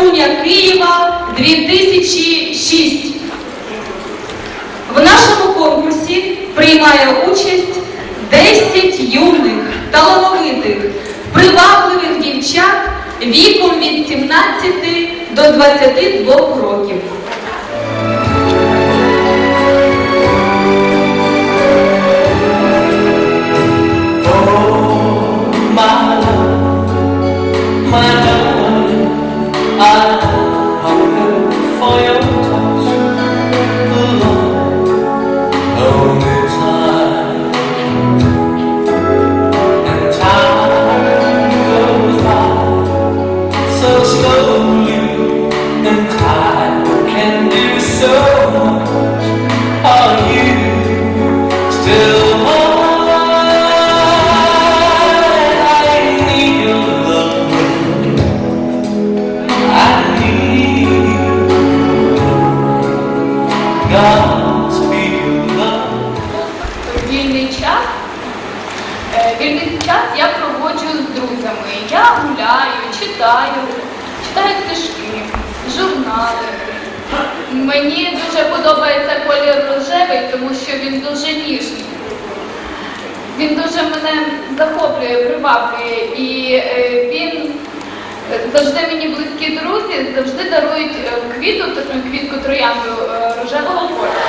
красуня Києва 2006. В нашому конкурсі приймає участь 10 юних, талановитих, привабливих дівчат віком від 17 до 22 років. Час я проводжу з друзями. Я гуляю, читаю, читаю книжки, журнали. Мені дуже подобається колір рожевий, тому що він дуже ніжний. Він дуже мене захоплює, приваблює. І е, він е, завжди мені близькі друзі, завжди дарують е, квіту, таку квітку троянду рожевого кольору.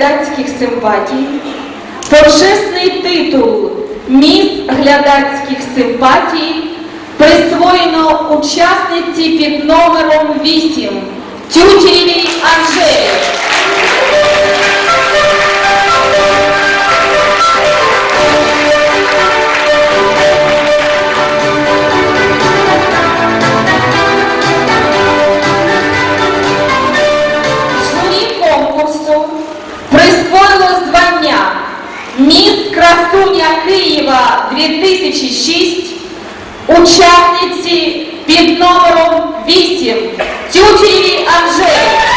Глядацьких симпатій, почесний титул Міс глядацьких симпатій присвоєно учасниці під номером 8 Тютєвій Анжелі. 2006 учасниці під номером 8 Тютєві Анжелі.